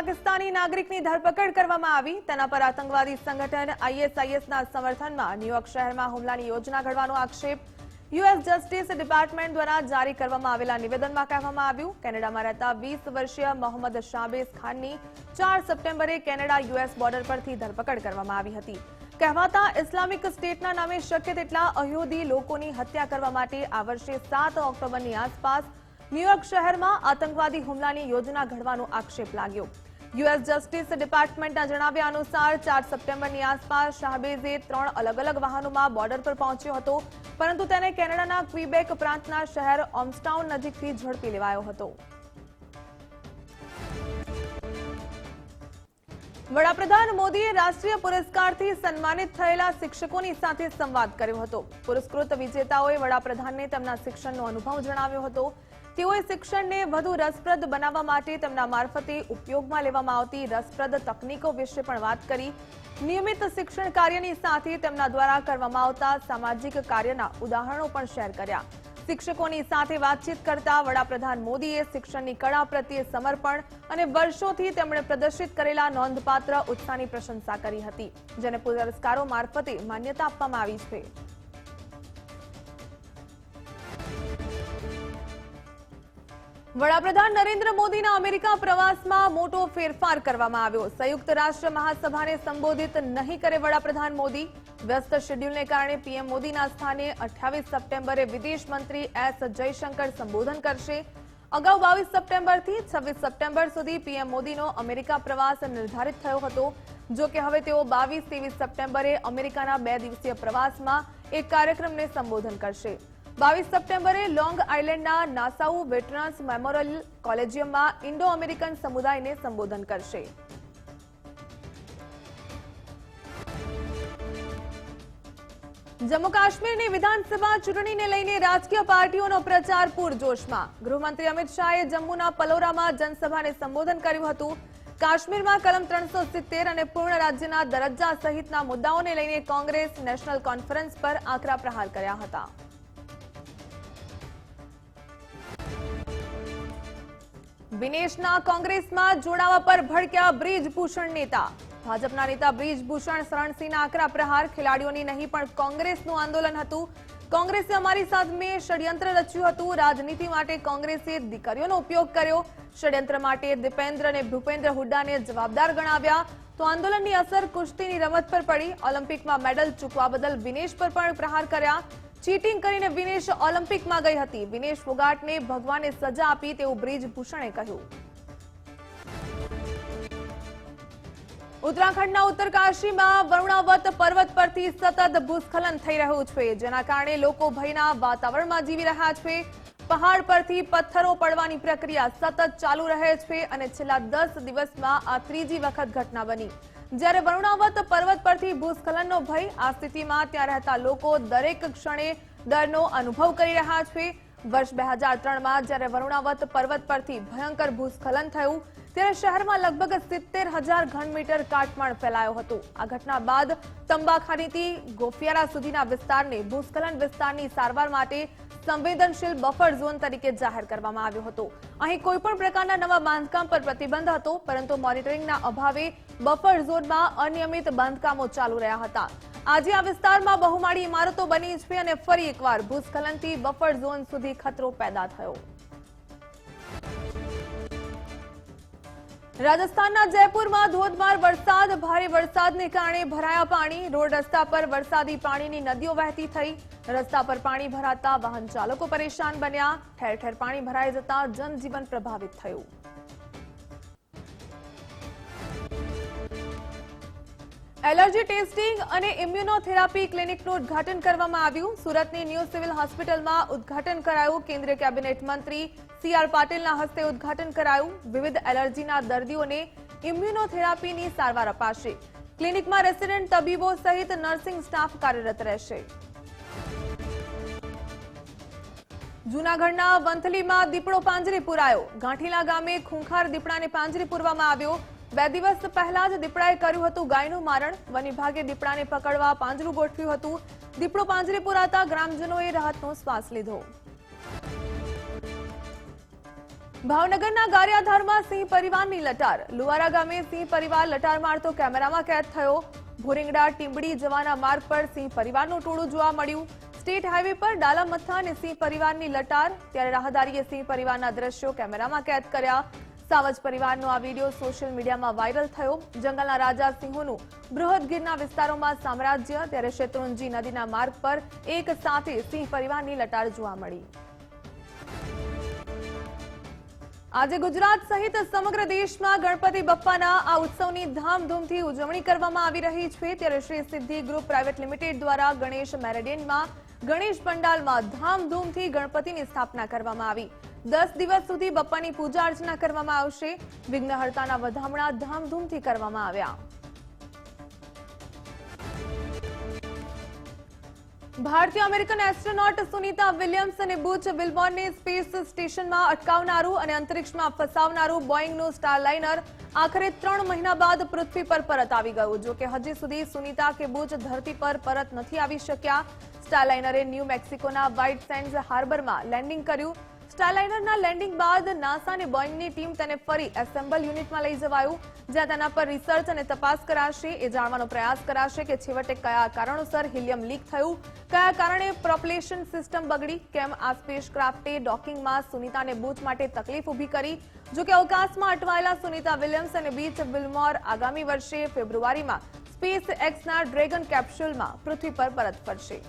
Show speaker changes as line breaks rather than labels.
પાકિસ્તાની નાગરિકની ધરપકડ કરવામાં આવી. તેના પર આતંકવાદી સંગઠન આઈએસઆઈએસના સમર્થનમાં ન્યુયોર્ક શહેરમાં હુમલાની યોજના ઘડવાનો આક્ષેપ. યુએસ જસ્ટિસ ડિપાર્ટમેન્ટ દ્વારા જારી કરવામાં આવેલા નિવેદનમાં કહેવામાં આવ્યું, કેનેડામાં રહેતા વીસ વર્ષીય મોહમ્મદ શાબેઝ ખાનની ચાર સપ્ટેમ્બરે કેનેડા યુએસ બોર્ડર પરથી ધરપકડ કરવામાં આવી હતી. કહેવાતા ઇસ્લામિક સ્ટેટના નામે શક્ય તેટલા અયોધી લોકોની હત્યા કરવા માટે આ વર્ષે સાત ઓક્ટોબરની આસપાસ ન્યુયોર્ક શહેરમાં આતંકવાદી હુમલાની યોજના ઘડવાનો આક્ષેપ લાગ્યો. યુએસ જસ્ટિસ ડિપાર્ટમેન્ટના જણાવ્યા અનુસાર ચાર સપ્ટેમ્બરની આસપાસ શાહબેઝે ત્રણ અલગ અલગ વાહનોમાં બોર્ડર પર પહોંચ્યો હતો, પરંતુ તેને કેનેડાના ક્વિબેક પ્રાંતના શહેર ઓમ્સટાઉન નજીકથી ઝડપી લેવાયો હતો. વડાપ્રધાન મોદીએ રાષ્ટ્રીય પુરસ્કારથી સન્માનિત થયેલા શિક્ષકોની સાથે સંવાદ કર્યો હતો. પુરસ્કૃત વિજેતાઓએ વડાપ્રધાનને તેમના શિક્ષણનો અનુભવ જણાવ્યો હતો. તેઓએ શિક્ષણને વધુ રસપ્રદ બનાવવા માટે તેમના મારફતે ઉપયોગમાં લેવામાં આવતી રસપ્રદ તકનીકો વિશે પણ વાત કરી. નિયમિત શિક્ષણ કાર્યની સાથે તેમના દ્વારા કરવામાં આવતા સામાજિક કાર્યના ઉદાહરણો પણ શેર કર્યા. શિક્ષકોની સાથે વાતચીત કરતા વડાપ્રધાન મોદીએ શિક્ષણની કળા પ્રત્યે સમર્પણ અને વર્ષોથી તેમણે પ્રદર્શિત કરેલા નોંધપાત્ર ઉત્સાહની પ્રશંસા કરી હતી, જેને પુરસ્કારો મારફતે માન્યતા આપવામાં આવી છે. વડાપ્રધાન નરેન્દ્ર મોદીના અમેરિકા પ્રવાસમાં મોટો ફેરફાર કરવામાં આવ્યો. સંયુક્ત રાષ્ટ્ર મહાસભાને સંબોધિત નહીં કરે વડાપ્રધાન મોદી. વ્યસ્ત શેડ્યુલને કારણે પીએમ મોદીના સ્થાને અઠ્યાવીસ સપ્ટેમ્બરે વિદેશ મંત્રી એસ જયશંકર સંબોધન કરશે. અગાઉ બાવીસ સપ્ટેમ્બરથી છવ્વીસ સપ્ટેમ્બર સુધી પીએમ મોદીનો અમેરિકા પ્રવાસ નિર્ધારિત થયો હતો. જો કે હવે તેઓ બાવીસ, ત્રેવીસ સપ્ટેમ્બરે અમેરિકાના બે દિવસીય પ્રવાસમાં એક કાર્યક્રમને સંબોધન કરશે. બાવીસ સપ્ટેમ્બરે લોંગ આઇલેન્ડના નાસાઉ વેટરન્સ મેમોરિયલ કોલેજિયમમાં ઇન્ડો અમેરિકન સમુદાયને સંબોધન કરશે. જમ્મુ કાશ્મીરની વિધાનસભા ચૂંટણીને લઈને રાજકીય પાર્ટીઓનો પ્રચાર પૂરજોશમાં. ગૃહમંત્રી અમિત શાહે જમ્મુના પલોરામાં જનસભાને સંબોધન કર્યું હતું. કાશ્મીરમાં કલમ ત્રણસો સિત્તેર અને પૂર્ણ રાજ્યના દરજ્જા સહિતના મુદ્દાઓને લઈને કોંગ્રેસ નેશનલ કોન્ફરન્સ પર આકરા પ્રહાર કર્યા હતા. વિનેશના કોંગ્રેસમાં જોડાવા પર ભડક્યા બ્રિજભૂષણ નેતા. ભાજપના નેતા બ્રિજભૂષણ શરણસિંહના આકરા પ્રહાર, ખેલાડીઓની નહીં, પણ કોંગ્રેસનું આંદોલન હતું. કોંગ્રેસે અમારી સામે ષડયંત્ર રચ્યું હતું. રાજનીતિ માટે કોંગ્રેસે દીકરીઓનો ઉપયોગ કર્યો. ષડયંત્ર માટે દીપેન્દ્ર અને ભૂપેન્દ્ર હુડ્ડાને જવાબદાર ગણાવ્યા. તો આંદોલનની અસર કુસ્તીની રમત પર પડી. ઓલિમ્પિકમાં મેડલ ચૂકવા બદલ વિનેશ પર પણ પ્રહાર કર્યા. ચીટિંગ કરીને વિનેશ ઓલિમ્પિકમાં ગઈ હતી. વિનેશ ફોગાટને ભગવાને સજા આપી તેવું બ્રિજભૂષણે કહ્યું. ઉત્તરાખંડના ઉત્તરકાશીમાં વરુણાવત પર્વત પરથી સતત ભૂસ્ખલન થઈ રહ્યું છે, જેના કારણે લોકો ભયના વાતાવરણમાં જીવી રહ્યા છે. પહાડ પરથી પથ્થરો પડવાની પ્રક્રિયા સતત ચાલુ રહે છે અને છેલ્લા દસ દિવસમાં આ ત્રીજી વખત ઘટના બની. જ્યારે વરુણાવત પર્વત પરથી ભૂસ્ખલનનો ભય આ સ્થિતિમાં ત્યાં રહેતા લોકો દરેક ક્ષણે ડરનો અનુભવ કરી રહ્યા છે. વર્ષ બે હજાર ત્રણમાં જ્યારે વરુણાવત પર્વત પરથી ભયંકર ભૂસ્ખલન થયું ત્યારે શહેરમાં લગભગ સિત્તેર હજાર ઘન મીટર કાટમાળ ફેલાયો હતો. આ ઘટના બાદ તંબાખાનીથી ગોફિયારા સુધીના વિસ્તારને ભૂસ્ખલન વિસ્તારની સારવાર માટે સંવેદનશીલ બફર ઝોન તરીકે જાહેર કરવામાં આવ્યો હતો. અહીં કોઈપણ પ્રકારના નવા બાંધકામ પર પ્રતિબંધ હતો, પરંતુ મોનિટરિંગના અભાવે બફર ઝોનમાં અનિયમિત બાંધકામો ચાલુ રહ્યા હતા. આજે આ વિસ્તારમાં બહુમાળી ઇમારતો બની છે અને ફરી એકવાર ભૂસ્ખલનથી બફર ઝોન સુધી ખતરો પેદા થયો. રાજસ્થાનના જયપુરમાં ધોધમાર વરસાદ, ભારે વરસાદને કારણે ભરાયા પાણી. રોડ રસ્તા પર વરસાદી પાણીની નદીઓ વહેતી થઈ. રસ્તા પર પાણી ભરાતા વાહન ચાલકો પરેશાન બન્યા. ઠેર ઠેર પાણી ભરાઈ જતા જનજીવન પ્રભાવિત થયું. એલર્જી ટેસ્ટિંગ અને ઇમ્યુનોથેરાપી ક્લિનિકનું ઉદ્ઘાટન કરવામાં આવ્યું. સુરતની ન્યૂ સિવિલ હોસ્પિટલમાં ઉદ્ઘાટન કરાયું. કેન્દ્રીય કેબિનેટ મંત્રી સી આર પાટીલના હસ્તે ઉદ્ઘાટન કરાયું. વિવિધ એલર્જીના દર્દીઓને ઇમ્યુનોથેરાપીની સારવાર અપાશે. ક્લિનિકમાં રેસિડેન્ટ તબીબો સહિત નર્સિંગ સ્ટાફ કાર્યરત રહેશે. જૂનાગઢના વંથલીમાં દીપડો પાંજરે પુરાયો. ગાંઠીલા ગામે ખૂંખાર દીપડાને પાંજરે પૂરવામાં આવ્યો. બે દિવસ પહેલા જ દીપડાએ કર્યું હતું ગાયનું મારણ. વન વિભાગે દીપડાને પકડવા પાંજરું ગોઠવ્યું હતું. દીપડો પાંજરે પુરાતા ગ્રામજનોએ રાહતનો શ્વાસ લીધો. ભાવનગરના ગારિયાધારમાં સિંહ પરિવારની લટાર. લુવારા ગામે સિંહ પરિવાર લટાર મારતો કેમેરામાં કેદ થયો. ભોરિંગડા, ટીંબડી જવાના માર્ગ પર સિંહ પરિવારનું ટોળું જોવા મળ્યું. સ્ટેટ હાઈવે પર ડાલા મથા અને સિંહ પરિવારની લટાર. ત્યારે રાહદારીએ સિંહ પરિવારના દ્રશ્યો કેમેરામાં કેદ કર્યા. સાવજ પરિવારનો આ વીડિયો સોશિયલ મીડિયામાં વાયરલ થયો. જંગલના રાજા સિંહોનું બૃહદ ગીરના વિસ્તારોમાં સામ્રાજ્ય, ત્યારે શેત્રુંજી નદીના માર્ગ પર એક સાથે સિંહ પરિવારની લટાર જોવા મળી. આજે ગુજરાત સહિત સમગ્ર દેશમાં ગણપતિ બપ્પાના આ ઉત્સવની ધામધૂમથી ઉજવણી કરવામાં આવી રહી છે. ત્યારે શ્રી સિદ્ધિ ગ્રુપ પ્રાઇવેટ લિમિટેડ દ્વારા ગણેશ મેરેડિયનમાં ગણેશ પંડાલમાં ધામધૂમથી ગણપતિની સ્થાપના કરવામાં આવી. દસ દિવસ સુધી બપ્પાની પૂજા અર્ચના કરવામાં આવશે. વિઘ્નહર્તાના વધામણા ધામધૂમથી કરવામાં આવ્યા. ભારતીય અમેરિકન એસ્ટ્રોનોટ સુનીતા વિલિયમ્સ અને બુચ વિલ્બોર્નને સ્પેસ સ્ટેશનમાં અટકાવનારું અને અંતરિક્ષમાં ફસાવનારું બોઇંગનું સ્ટારલાઇનર આખરે ત્રણ મહિના બાદ પૃથ્વી પર પરત આવી ગયું. જોકે હજી સુધી સુનીતા કે બુચ ધરતી પર પરત નથી આવી શક્યા. સ્ટારલાઇનરે ન્યૂ મેક્સિકોના વ્હાઇટ સેન્ડ્સ હાર્બરમાં લેન્ડિંગ કર્યું. સ્ટારલાઇનરના લેન્ડિંગ બાદ નાસા અને બોઈંગની ટીમ તેને ફરી એસેમ્બલ યુનિટમાં લઈ જવાયું. જ્યાં તેના પર રિસર્ચ અને તપાસ કરાશે એ જાણવાનો પ્રયાસ કરાશે કે છેવટે કયા કારણોસર હિલિયમ લીક થયું, કયા કારણે પ્રોપલેશન સિસ્ટમ બગડી, કેમ આ સ્પેસક્રાફ્ટે ડોકિંગમાં સુનિતાને બૂથ માટે તકલીફ ઊભી કરી. જોકે અવકાશમાં અટવાયેલા સુનિતા વિલિયમ્સ અને બીચ વિલમોર આગામી વર્ષે ફેબ્રુઆરીમાં સ્પેસ એક્સના ડ્રેગન કેપ્સ્યુલમાં પૃથ્વી પર પરત ફરશે.